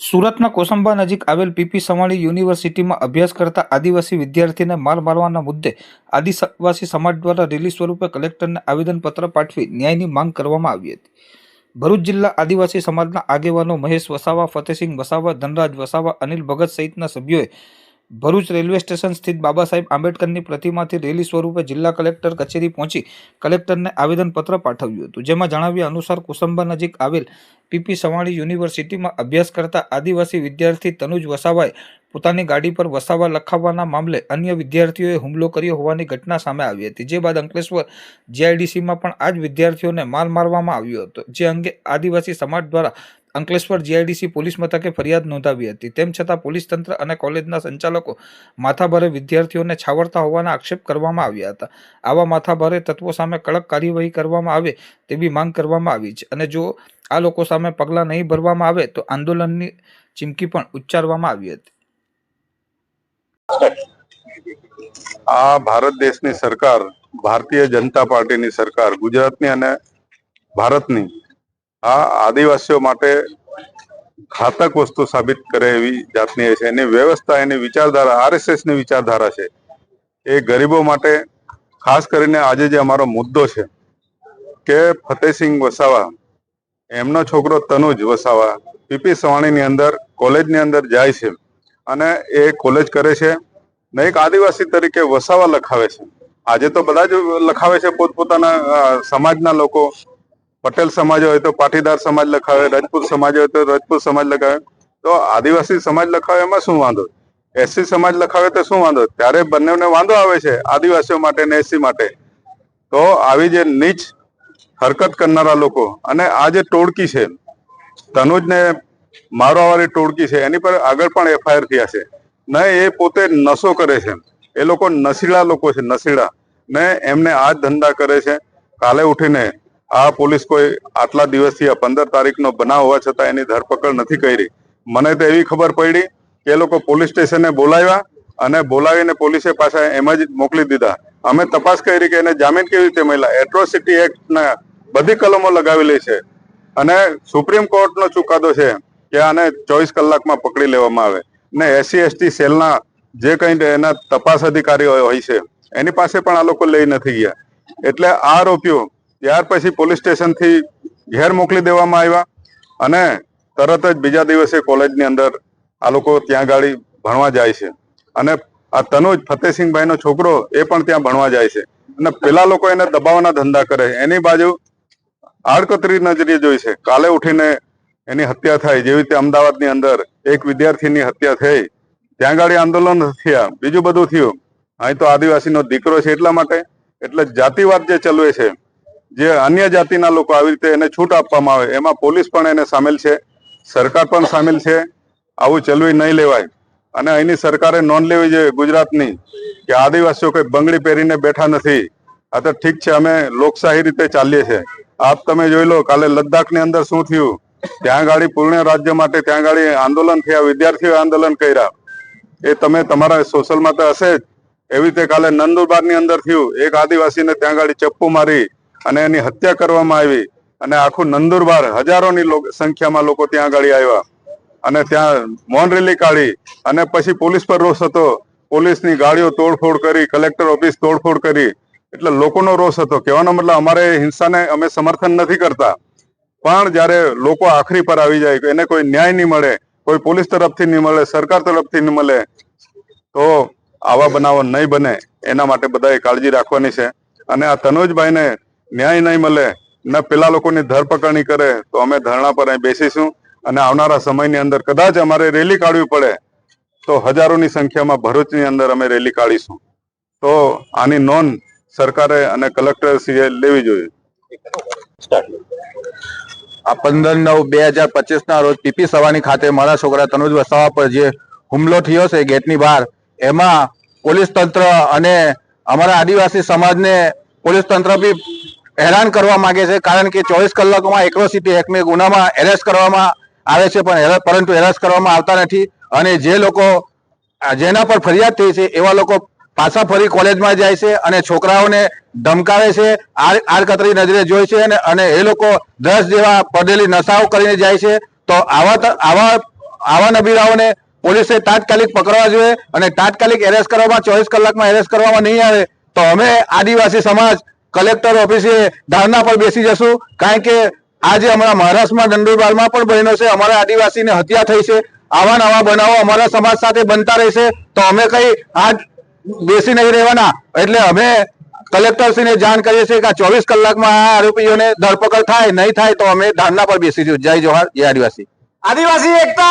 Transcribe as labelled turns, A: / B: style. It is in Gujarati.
A: સુરતના કોસંબા નજીક આવેલ પીપી સવાણી યુનિવર્સિટીમાં અભ્યાસ કરતા આદિવાસી વિદ્યાર્થીને માર મારવાના મુદ્દે આદિવાસી સમાજ દ્વારા રિલીઝ સ્વરૂપે કલેક્ટરને આવેદનપત્ર પાઠવી ન્યાયની માંગ કરવામાં આવી હતી. ભરૂચ જિલ્લા આદિવાસી સમાજના આગેવાનો મહેશ વસાવા ફતેસિંહ વસાવા, ધનરાજ વસાવા, અનિલ ભગત સહિતના સભ્યોએ ભરૂચ રેલવે સ્ટેશન સ્થિત બાબા સાહેબ આંબેડકરની પ્રતિમાથી રેલી સ્વરૂપે જિલ્લા કલેક્ટર કચેરી પહોંચી કલેક્ટરને આવેદનપત્ર પાઠવ્યું હતું, જેમાં જણાવ્યા અનુસાર કુસંબા નજીક આવેલ પીપી સવાણી યુનિવર્સિટીમાં અભ્યાસ કરતા આદિવાસી વિદ્યાર્થી તનુજ વસાવાએ પોતાની ગાડી પર વસાવા લખાવવાના મામલે અન્ય વિદ્યાર્થીઓએ હુમલો કર્યો હોવાની ઘટના સામે આવી હતી, જે બાદ અંકલેશ્વર જીઆઈડીસીમાં પણ આ જ વિદ્યાર્થીઓને માર મારવામાં આવ્યો હતો, જે અંગે આદિવાસી સમાજ દ્વારા અંકલેશ્વર જીઆઈડીસી પોલીસ મથકે ફરિયાદ નોંધાવી હતી. તેમ છતાં પોલીસ તંત્ર અને કોલેજના સંચાલકો માથાભારે વિદ્યાર્થીઓને છાવરતા હોવાના આક્ષેપ કરવામાં આવ્યા હતા. આવા માથાભારે તત્વો સામે કડક કાર્યવાહી કરવામાં આવે તેવી માંગ કરવામાં આવી છે. અને જો આ લોકો સામે પગલાં નહીં ભરવામાં આવે તો આંદોલનની ચીમકી પણ ઉચ્ચારવામાં આવી હતી.
B: આ ભારત દેશની સરકાર, ભારતીય જનતા પાર્ટીની સરકાર, ગુજરાતની અને ભારતની આ આદિવાસીઓ માટે ઘાતક વસ્તુ સાબિત કરે એવી જાતની છે. એની વ્યવસ્થા, એની વિચારધારા આરએસએસની વિચારધારા છે. એ ગરીબો માટે ખાસ કરીને આજે જે અમારો મુદ્દો છે કે ફતેહસિંહ વસાવા, એમનો છોકરો તનુજ વસાવા, પીપી સવાણીની અંદર, કોલેજની અંદર જાય છે અને એ કોલેજ કરે છે ને એક આદિવાસી તરીકે વસાવા લખાવે છે. આજે તો બધા જ લખાવે છે પોતપોતાના સમાજના લોકો. પટેલ સમાજ હોય તો પાટીદાર સમાજ લખાવે, રાજપૂત સમાજ હોય તો રાજપૂત સમાજ લખાવે. તો આદિવાસી સમાજ લખાવે એમાં શું વાંધો? એસસી સમાજ લખાવે તો શું વાંધો? ત્યારે બંનેને વાંધો આવે છે, આદિવાસીઓ માટે ને એસસી માટે. તો આવી જે નીચ હરકત કરનારા લોકો અને આ જે ટોળકી છે તનુજને મારવાવાળી ટોળકી છે, એની પર આગળ પણ એફઆઈઆર થયા છે. ને એ પોતે નશો કરે છે. એ લોકો નશીલા લોકો છે, નશીલા. ને એમને આ ધંધા કરે છે. કાલે ઉઠીને આ પોલીસ કોઈ આટલા દિવસથી આ પંદર તારીખનો બનાવ હોવા છતાં એની ધરપકડ નથી કરી. મને તો એવી ખબર પડી કે એ લોકો પોલીસ સ્ટેશને બોલાવ્યા અને બોલાવીને પોલીસે પાછા એમ જ મોકલી દીધા. અમે તપાસ કરી કે એને જામીન કેવી રીતે મળ્યા? એટ્રોસિટી એક્ટ ના બધી કલમો લગાવેલી છે. અને સુપ્રીમ કોર્ટનો ચુકાદો છે કે આને ચોવીસ કલાકમાં પકડી લેવામાં આવે. ને એસસી એસટી સેલના જે કંઈ એના તપાસ અધિકારીઓ હોય છે, એની પાસે પણ આ લોકો લઈ નથી ગયા. એટલે આ આરોપીઓ ત્યાર પછી પોલીસ સ્ટેશનથી ઘેર મોકલી દેવામાં આવ્યા અને તરત જ બીજા દિવસે કોલેજની અંદર આ લોકો ત્યાં ગાડી ભણવા જાય છે. અને આ તનુજ ફતેસિંહભાઈનો છોકરો એ પણ ત્યાં ભણવા જાય છે. અને પેલા લોકો એને દબાવવાના ધંધા કરે એની બાજુ આડકતરી નજરે જોઈ છે. કાલે ઉઠીને એની હત્યા થાય. જેવી રીતે અમદાવાદની અંદર એક વિદ્યાર્થીની હત્યા થઈ. ત્યાં ગાડી આંદોલન થયા. બીજું બધું થયું. અહીં તો આદિવાસીનો દીકરો છે એટલા માટે. એટલે જાતિવાદ જે ચલવે છે જે અન્ય જાતિના લોકો આવી રીતે એને છૂટ આપવામાં આવે, એમાં પોલીસ પણ એને સામેલ છે, સરકાર પણ સામેલ છે, આવું ચલવી નહીં લેવાય. અને અહીંની સરકારે નોંધ લેવી જોઈએ ગુજરાતની કે આદિવાસીઓ કોઈ બંગડી પહેરીને બેઠા નથી. આ તો ઠીક છે, અમે લોકશાહી રીતે ચાલીએ છીએ. આપ તમે જોઈ લો, કાલે લદ્દાખની અંદર શું થયું? ત્યાં ગાડી પૂર્ણ રાજ્ય માટે, ત્યાં ગાડી આંદોલન થયા વિદ્યાર્થીઓ આંદોલન કર્યા. એ તમે તમારા સોશિયલમાં તો હશે જ. એવી રીતે કાલે નંદુરબારની અંદર થયું, એક આદિવાસીને ત્યાં ગાડી ચપ્પુ મારી અને એની હત્યા કરવામાં આવી અને આખું નંદુરબાર હજારોની સંખ્યામાં લોકો ત્યાં આગળ આવ્યા. અને ત્યાં મૌન રેલી કાઢી અને પછી પોલીસ પર રોષ હતો. પોલીસની ગાડીઓ તોડફોડ કરી, કલેક્ટર ઓફિસ તોડફોડ કરી. એટલે લોકોનો રોષ હતો. કહેવાનો મતલબ અમારે હિંસાને અમે સમર્થન નથી કરતા. પણ જ્યારે લોકો આખરી પર આવી જાય, એને કોઈ ન્યાય નહીં મળે, કોઈ પોલીસ તરફથી નહીં મળે, સરકાર તરફથી નહીં મળે, તો આવા બનાવો નહીં બને. એના માટે બધાએ કાળજી રાખવાની છે. અને આ તનુજભાઈને ન્યાય નહીં મળે, ને પેલા લોકોની ધરપકડની કરે, તો અમે ધરણા પર અહીં બેસીશું અને આવનારા સમયની અંદર કદાચ અમારે રેલી કાઢવી પડે, તો હજારોની સંખ્યામાં ભરૂચની અંદર અમે રેલી કાઢીશું. તો આની નોંધ સરકારે અને કલેક્ટરશ્રીએ લેવી જોઈએ.
C: આ પંદર નવ બે હજાર પચીસ ના રોજ પીપી સવાની ખાતે મારા છોકરા તનુજ વસાવા પર જે હુમલો થયો છે ગેટની બહાર, એમાં પોલીસ તંત્ર અને અમારા આદિવાસી સમાજને પોલીસ તંત્ર બી હેરાન કરવા માંગે છે, કારણ કે ચોવીસ કલાકમાં એક્રોસિટી એક્ટને ગુનામાં એરેસ્ટ કરવામાં આવે છે, પણ પરંતુ એરેસ્ટ કરવામાં આવતા નથી. અને જે લોકો જેના પર ફરિયાદ થઈ છે, એવા લોકો પાછા ફરી કોલેજમાં જાય છે અને છોકરાઓને ધમકાવે છે આડ આડકતરી નજરે જોઈ છે અને એ લોકો દસ જેવા પડેલી નશાઓ કરીને જાય છે. તો આવા આવા આવા નબીરાઓને પોલીસે તાત્કાલિક પકડવા જોઈએ અને તાત્કાલિક એરેસ્ટ કરવામાં, ચોવીસ કલાકમાં એરેસ્ટ કરવામાં નહીં આવે. તો અમે આદિવાસી સમાજ કલેક્ટર ઓફિસે ધારણા પર બેસી જશું. કારણ કે આજે અમારા મહારાષ્ટ્રમાં નંદુરબારમાં પણ બહેનો છે. અમારા આદિવાસીની હત્યા થઈ છે. આવા નવા બનાવો અમારા સમાજ સાથે બનતા રહેશે. તો અમે કઈ આજ બેસી નહીં રહેવાના. એટલે અમે કલેક્ટરશ્રીને જાણ કરીએ છીએ કે ચોવીસ કલાકમાં આ આરોપીઓને ધરપકડ થાય, નહીં થાય તો અમે ધારણા પર બેસીશું જય જોહાર જય આદિવાસી.
D: આદિવાસી એકતા